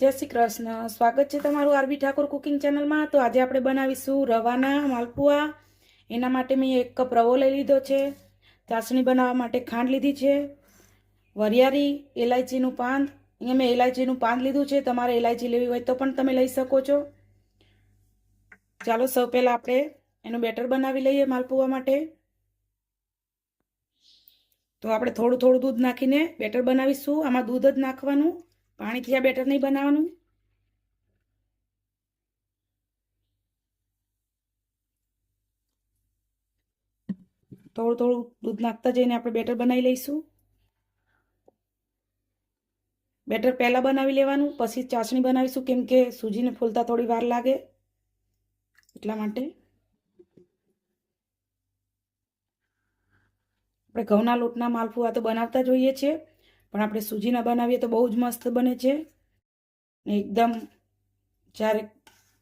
જય શ્રી કૃષ્ણ. સ્વાગત છે તમારું આરબી ઠાકોર કુકિંગ ચેનલમાં. તો આજે આપણે બનાવીશું રવાના માલપુઆ. એના માટે મેં એક કપ રવો લઈ લીધો છે. ચાસણી બનાવવા માટે ખાંડ લીધી છે. વરિયાળી એલાયચીનું પાન અહીંયા મેં એલાયચીનું પાન લીધું છે. તમારે એલાયચી લેવી હોય તો પણ તમે લઈ શકો છો. ચાલો સૌ પહેલાં આપણે એનું બેટર બનાવી લઈએ માલપુઆ માટે. તો આપણે થોડું થોડું દૂધ નાખીને બેટર બનાવીશું. આમાં દૂધ જ નાખવાનું. પાણીથી આ બેટર નહીં બનાવવાનું? થોડું થોડું દૂધ નાખતા જઈને આપણે બેટર બનાવી લઈશું. બેટર પહેલાં બનાવી લેવાનું, પછી ચાસણી બનાવીશું, કેમ કે સૂજીને ફૂલતા થોડી વાર લાગે એટલા માટે. આપણે ઘઉંના લોટના માલફુઆ તો બનાવતા જોઈએ છીએ પણ આપણે સૂજીના બનાવીએ તો બહુ જ મસ્ત બને છે. ને એકદમ જ્યારે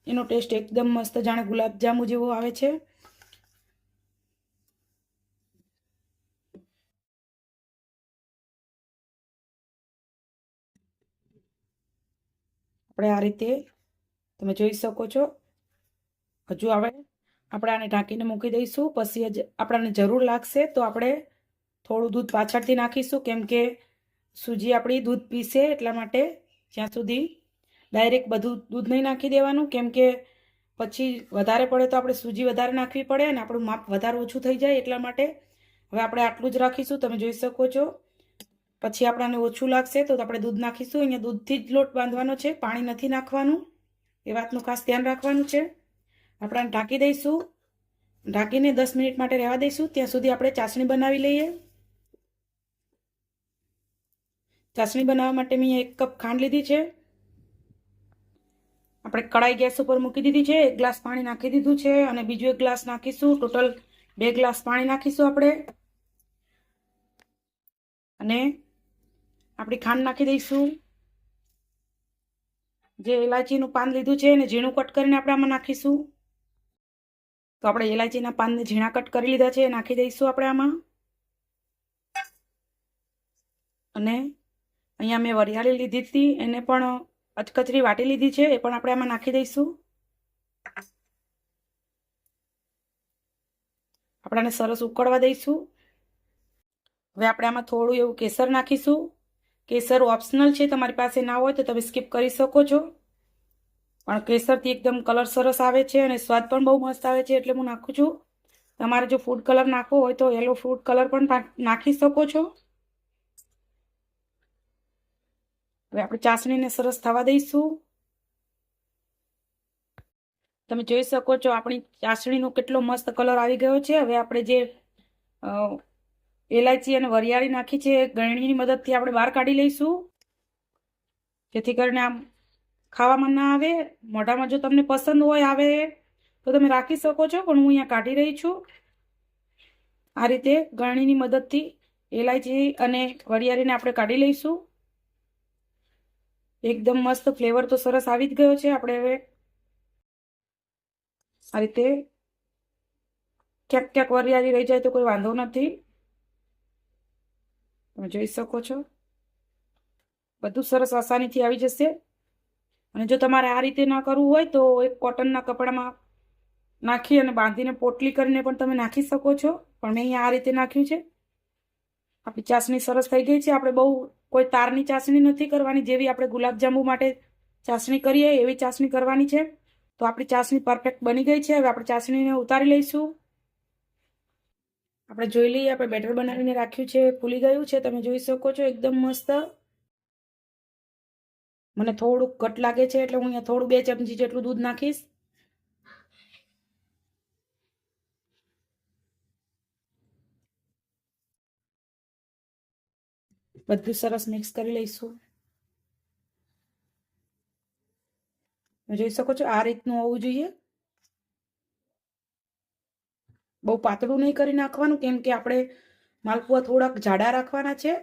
એનો ટેસ્ટ એકદમ મસ્ત, જાણે ગુલાબજાંબુ જેવો આવે છે. આપણે આ રીતે તમે જોઈ શકો છો. હજુ આવે આપણે આને ઢાંકીને મૂકી દઈશું. પછી આપણને જરૂર લાગશે તો આપણે થોડું દૂધ પાછળથી નાખીશું, કેમ કે સૂજી આપણી દૂધ પીસે એટલા માટે જ્યાં સુધી ડાયરેક્ટ બધું દૂધ નહીં નાખી દેવાનું, કેમ કે પછી વધારે પડે તો આપણે સૂજી વધારે નાખવી પડે અને આપણું માપ વધારે ઓછું થઈ જાય એટલા માટે. હવે આપણે આટલું જ રાખીશું, તમે જોઈ શકો છો. પછી આપણાને ઓછું લાગશે તો આપણે દૂધ નાખીશું. અહીંયા દૂધથી જ લોટ બાંધવાનો છે, પાણી નથી નાખવાનું. એ વાતનું ખાસ ધ્યાન રાખવાનું છે. આપણે ઢાંકી દઈશું. ઢાંકીને દસ મિનિટ માટે રહેવા દઈશું. ત્યાં સુધી આપણે ચાસણી બનાવી લઈએ. ચાસણી બનાવવા માટે મેં એક કપ ખાંડ લીધી છે. આપણે કડાઈ ગેસ ઉપર મૂકી દીધી છે, એક ગ્લાસ પાણી નાખી દીધું છે અને બીજું એક ગ્લાસ નાખીશું. ટોટલ બે ગ્લાસ પાણી નાખીશું આપણે. અને આપણી ખાંડ નાખી દઈશું. જે એલાચીનું પાન લીધું છે એને ઝીણું કટ કરીને આપણે આમાં નાખીશું. તો આપણે એલાચીના પાનને ઝીણા કટ કરી લીધા છે નાખી દઈશું આપણે આમાં. અને અહીંયા મેં વરિયાળી લીધી હતી, એને પણ અચકચરી વાટી લીધી છે, એ પણ આપણે આમાં નાખી દઈશું. આપણાને સરસ ઉકળવા દઈશું. હવે આપણે આમાં થોડું એવું કેસર નાખીશું. કેસર ઓપ્શનલ છે, તમારી પાસે ના હોય તો તમે સ્કીપ કરી શકો છો. પણ કેસરથી એકદમ કલર સરસ આવે છે અને સ્વાદ પણ બહુ મસ્ત આવે છે એટલે હું નાખું છું. તમારે જો ફૂડ કલર નાખવો હોય તો યલો ફૂડ કલર પણ નાખી શકો છો. હવે આપણે ચાસણીને સરસ થવા દઈશું. તમે જોઈ શકો છો આપણી ચાસણીનો કેટલો મસ્ત કલર આવી ગયો છે. હવે આપણે જે એલાયચી અને વરિયાળી નાખી છે ગળણીની મદદથી આપણે બહાર કાઢી લઈશું. જેથી કરીને આમ ખાવામાં ના આવે. મોઢામાં જો તમને પસંદ હોય આવે તો તમે રાખી શકો છો, પણ હું અહીંયા કાઢી રહી છું. આ રીતે ગળણીની મદદથી એલાયચી અને વરિયાળીને આપણે કાઢી લઈશું. એકદમ મસ્ત ફ્લેવર તો સરસ આવી જ ગયો છે આપણે હવે. આ રીતે ક્યાંક ક્યાંક વરિયાળી રહી જાય તો કોઈ વાંધો નથી. તમે જોઈ શકો છો. બધું સરસ આસાનીથી આવી જશે. અને જો તમારે આ રીતે ના કરવું હોય તો એક કોટનના કપડામાં નાખી અને બાંધીને પોટલી કરીને પણ તમે નાખી શકો છો. પણ મેં આ રીતે નાખ્યું છે. આપણી ચાસણી સરસ થઈ ગઈ છે. આપણે બહુ કોઈ તારની ચાસણી નથી કરવાની જેવી આપણે ગુલાબજાંબુ માટે ચાસણી કરીએ, એવી ચાસણી કરવાની છે. તો આપણી ચાસણી પરફેક્ટ બની ગઈ છે. હવે આપણે ચાસણીને ઉતારી લઈશું. આપણે જોઈ લઈએ, આપણે બેટર બનાવીને રાખ્યું છે, ફૂલી ગયું છે. તમે જોઈ શકો છો, એકદમ મસ્ત. મને થોડુંક ઘટ લાગે છે, એટલે હું અહીંયા થોડું બે ચમચી જેટલું દૂધ નાખીશ. બધું સરસ મિક્સ કરી લઈશું જોઈ શકો છો આ રીતનું હોવું જોઈએ બહુ પાતળું નહીં કરી નાખવાનું કેમ કે આપણે માલપુઆ થોડાક જાડા રાખવાના છે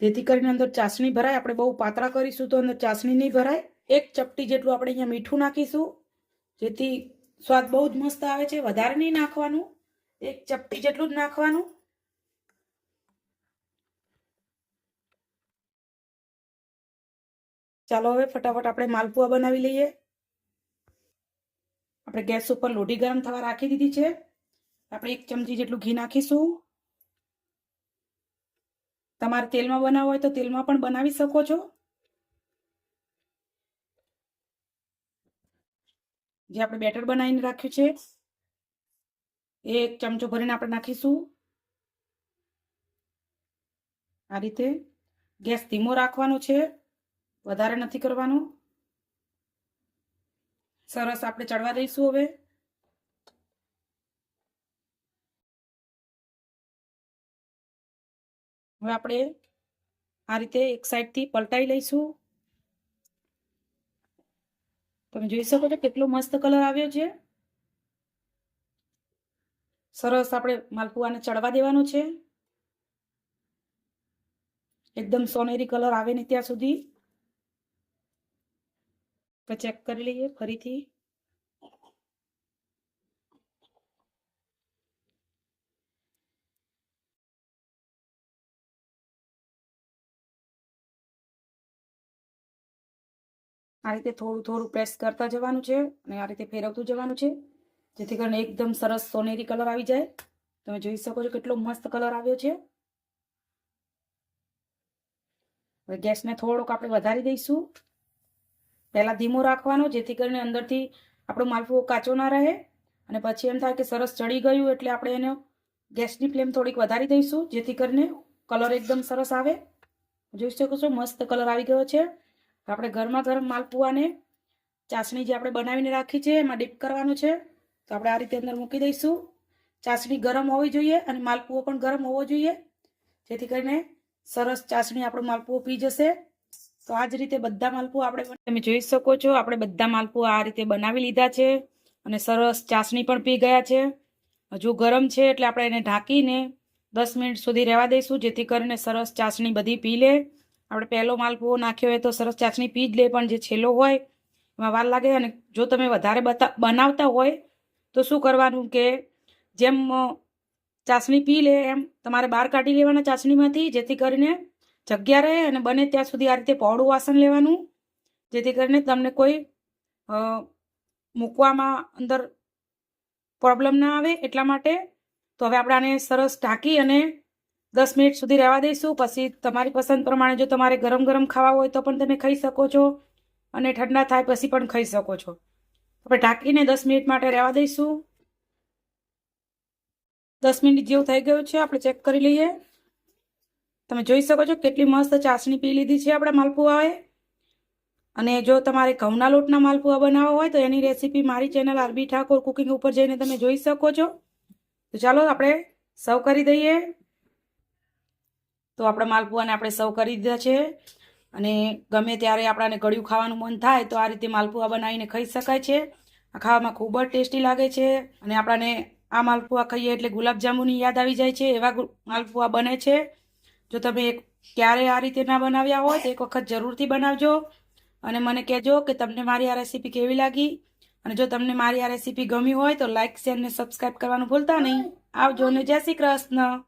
જેથી કરીને અંદર ચાસણી ભરાય આપણે બહુ પાતળા કરીશું તો અંદર ચાસણી નહીં ભરાય એક ચપટી જેટલું આપણે અહીંયા મીઠું નાખીશું જેથી સ્વાદ બહુ જ મસ્ત આવે છે વધારે નહીં નાખવાનું એક ચપટી જેટલું જ નાખવાનું ચાલો હવે ફટાફટ આપણે માલપુઆ બનાવી લઈએ. આપણે ગેસ ઉપર લોઢી ગરમ થવા રાખી દીધી છે. આપણે એક ચમચી જેટલું ઘી નાખીશું. તમારે તેલમાં બનાવવું હોય તો તેલમાં પણ બનાવી શકો છો. જે આપણે બેટર બનાવીને રાખ્યું છે એક ચમચો ભરીને આપણે નાખીશું. આ રીતે ગેસ ધીમો રાખવાનો છે. વધારે નથી કરવાનું? સરસ, આપણે ચડવા દઈશું હવે. હવે આપણે આ રીતે એક સાઈડથી પલટાઈ લઈશું. તમે જોઈ શકો છો કેટલો મસ્ત કલર આવ્યો છે. સરસ, આપણે માલપુઆને ચડવા દેવાનો છે. એકદમ સોનેરી કલર આવે ને ત્યાં સુધી. ચેક કરી લઈએ ફરીથી. આ રીતે થોડું થોડું પ્રેસ કરતા જવાનું છે અને આ રીતે ફેરવતું જવાનું છે, જેથી કરીને એકદમ સરસ સોનેરી કલર આવી જાય. તમે જોઈ શકો છો કેટલો મસ્ત કલર આવ્યો છે. હવે ગેસને થોડોક આપણે વધારી દઈશું. પહેલાં ધીમો રાખવાનો, જેથી કરીને અંદરથી આપણો માલપુઓ કાચો ના રહે. અને પછી એમ થાય કે સરસ ચડી ગયું એટલે આપણે એનો ગેસની ફ્લેમ થોડીક વધારી દઈશું, જેથી કરીને કલર એકદમ સરસ આવે. જોઈ શકો છો, મસ્ત કલર આવી ગયો છે. આપણે ઘરમાં ગરમ માલપુઆને ચાસણી જે આપણે બનાવીને રાખી છે, એમાં ડીપ કરવાનું છે. તો આપણે આ રીતે અંદર મૂકી દઈશું. ચાસણી ગરમ હોવી જોઈએ અને માલપુઓ પણ ગરમ હોવો જોઈએ. જેથી કરીને સરસ ચાસણી આપણો માલપુઓ પી જશે. તો આ જ રીતે બધા માલપુઓ આપણે તમે જોઈ શકો છો, આપણે બધા માલપુ આ રીતે બનાવી લીધા છે અને સરસ ચાસણી પણ પી ગયા છે. હજુ ગરમ છે એટલે આપણે એને ઢાંકીને દસ મિનિટ સુધી રહેવા દઈશું, જેથી કરીને સરસ ચાસણી બધી પી લે. આપણે પહેલો માલપુઓ નાખ્યો હોય તો સરસ ચાસણી પી જ લે, પણ જે છેલ્લો હોય એમાં વાર લાગે અને જો તમે વધારે બનાવતા હોય તો શું કરવાનું કે જેમ ચાસણી પી લે એમ, તમારે બહાર કાઢી લેવાના ચાસણીમાંથી, જેથી કરીને જગ્યા રહે અને બને ત્યાં સુધી આ રીતે પહોળું વાસણ લેવાનું, જેથી કરીને તમને કોઈ મૂકવામાં અંદર પ્રોબ્લેમ ના આવે એટલા માટે. તો હવે આપણે આને સરસ ઢાંકી અને દસ મિનિટ સુધી રહેવા દઈશું. પછી તમારી પસંદ પ્રમાણે જો તમારે ગરમ ગરમ ખાવા હોય તો પણ તમે ખાઈ શકો છો અને ઠંડા થાય પછી પણ ખાઈ શકો છો. આપણે ઢાંકીને દસ મિનિટ માટે રહેવા દઈશું. દસ મિનિટ જેવું થઈ ગયું છે. આપણે ચેક કરી લઈએ. તમે જોઈ શકો છો કેટલી મસ્ત ચાસણી પી લીધી છે આપણા માલપુઆએ. અને જો તમારે ઘઉંના લોટના માલપુઆ બનાવવા હોય તો એની રેસીપી મારી ચેનલ આરબી ઠાકોર કુકિંગ ઉપર જઈને તમે જોઈ શકો છો. તો ચાલો આપણે સર્વ કરી દઈએ. તો આપણા માલપુઆને આપણે સર્વ કરી દીધા છે. અને ગમે ત્યારે આપણાને ગળ્યું ખાવાનું મન થાય તો આ રીતે માલપુઆ બનાવીને ખાઈ શકાય છે. આ ખાવામાં ખૂબ જ ટેસ્ટી લાગે છે. અને આપણાને આ માલપુઆ ખાઈએ એટલે ગુલાબજાંબુની યાદ આવી જાય છે. એવા માલપુઆ બને છે. જો તમે ક્યારે આ રીતે ના બનાવ્યા હોય તો એક વખત જરૂરથી બનાવજો. અને મને કહેજો કે તમને મારી આ રેસીપી કેવી લાગી? અને જો તમને મારી આ રેસીપી ગમી હોય તો લાઇક શેર ને સબસ્ક્રાઈબ કરવાનું ભૂલતા નહીં. આવજો ને જય શ્રી કૃષ્ણ.